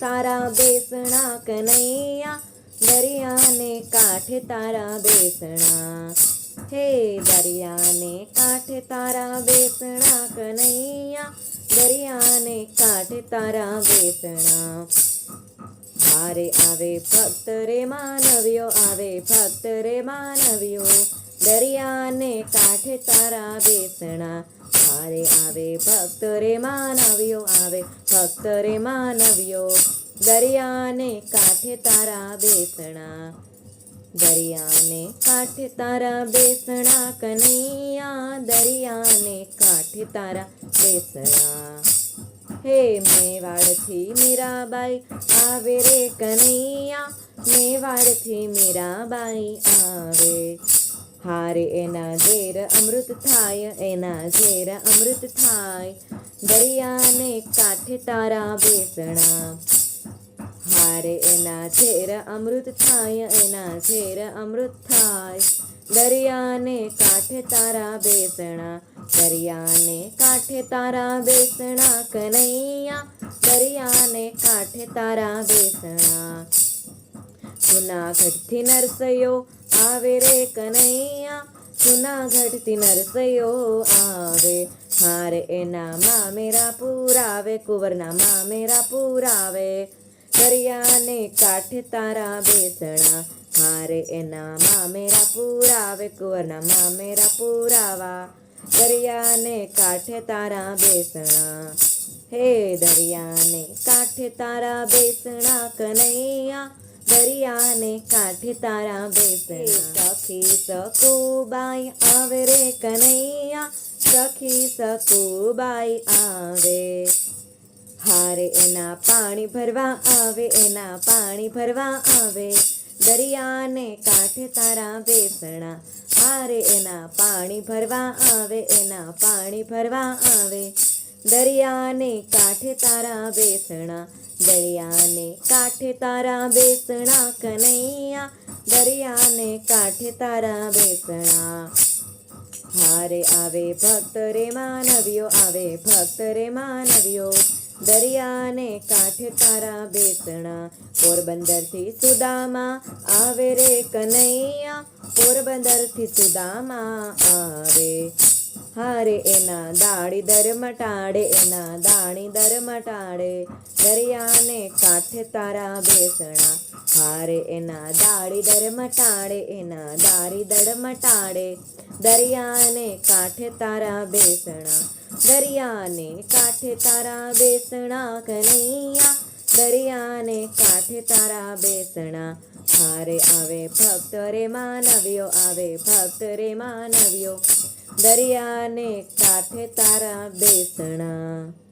તારા બેસણા કનૈયા, દરિયાને કાંઠે તારા બેસણા. હે દરિયાને કાંઠે તારા બેસણા, કનૈયા, દરિયાને કાંઠે તારા બેસણા. મારે આવે ભક્ત રે માનવ્યો આવે ભક્ત રે માનવ્યો દરિયાને કાંઠે તારા બેસણા. હારે આવે ભક્ત રે માનવ્યો આવે ભક્ત રે માનવ્યો દરિયાને કાંઠે તારા બેસણા, દરિયાને કાંઠે તારા બેસણા કનૈયા, દરિયાને કાંઠે તારા બેસણા. હે મેવાડથી મીરાબાઈ આવે રે કનૈયા, મેવાડથી મીરાબાઈ આવે. હારે એના ઝેર અમૃત થાય એના ઝેર અમૃત થાય દરિયાને કાંઠે તારા બેસણા હારે એના ઝેર અમૃત થાય એના ઝેર અમૃત થાય દરિયાને કાંઠે તારા બેસણા દરિયાને કાંઠે તારા બેસણા કનૈયા દરિયાને કાંઠે તારા બેસણા જુનાગઢથી નરસયો આવે રે કનૈયા. જુનાગઢથી નરસયો આવે. હારે એના મામેરા પુરાવે, કુંવરના મામેરા પુરાવે. દરિયાને કાંઠે તારા બેસણા. હારે એના મામેરા પુરાવે, કુંવરના મામેરા પુરાવા. દરિયાને કાંઠે તારા બેસણા. હે દરિયાને કાંઠે તારા બેસણા, કનૈયા. દરિયાને કાંઠે તારા બેસે સખી સકુબાઈ આવે રે કનૈયા. સખી સકુબાઈ આવે. હારે એના પાણી ભરવા આવે એના પાણી ભરવા આવે. દરિયાને કાંઠે તારા બેસણા. હારે એના પાણી ભરવા આવે એના પાણી ભરવા આવે. દરિયાને કાંઠે તારા બેસણા. દરિયાને કાંઠે તારા બેસણા કનૈયા, દરિયાને કાંઠે તારા બેસણા. હારે આવે ભક્ત રે માનવ્યો આવે ભક્ત રે માનવ્યો દરિયાને કાંઠે તારા બેસણા. પોરબંદરથી સુદામા આવે રે કનૈયા, પોરબંદરથી સુદામા આવે. હારે એના દાડી દર મટાડે, એના દાણી દર મટાડે. દરિયાને કાંઠે તારા બેસણા. હારે એના દાડી દર મટાડે, એના દારી દર મટાડે. દરિયાને કાંઠે તારા બેસણા. દરિયાને કાંઠે તારા બેસણા કનૈયા. દરિયાને કાંઠે તારા બેસણા. હારે આવે ભક્ત રે માનવ્યો, આવે ભક્ત રે માનવ્યો. દરિયાને કાંઠે તારા બેસણા.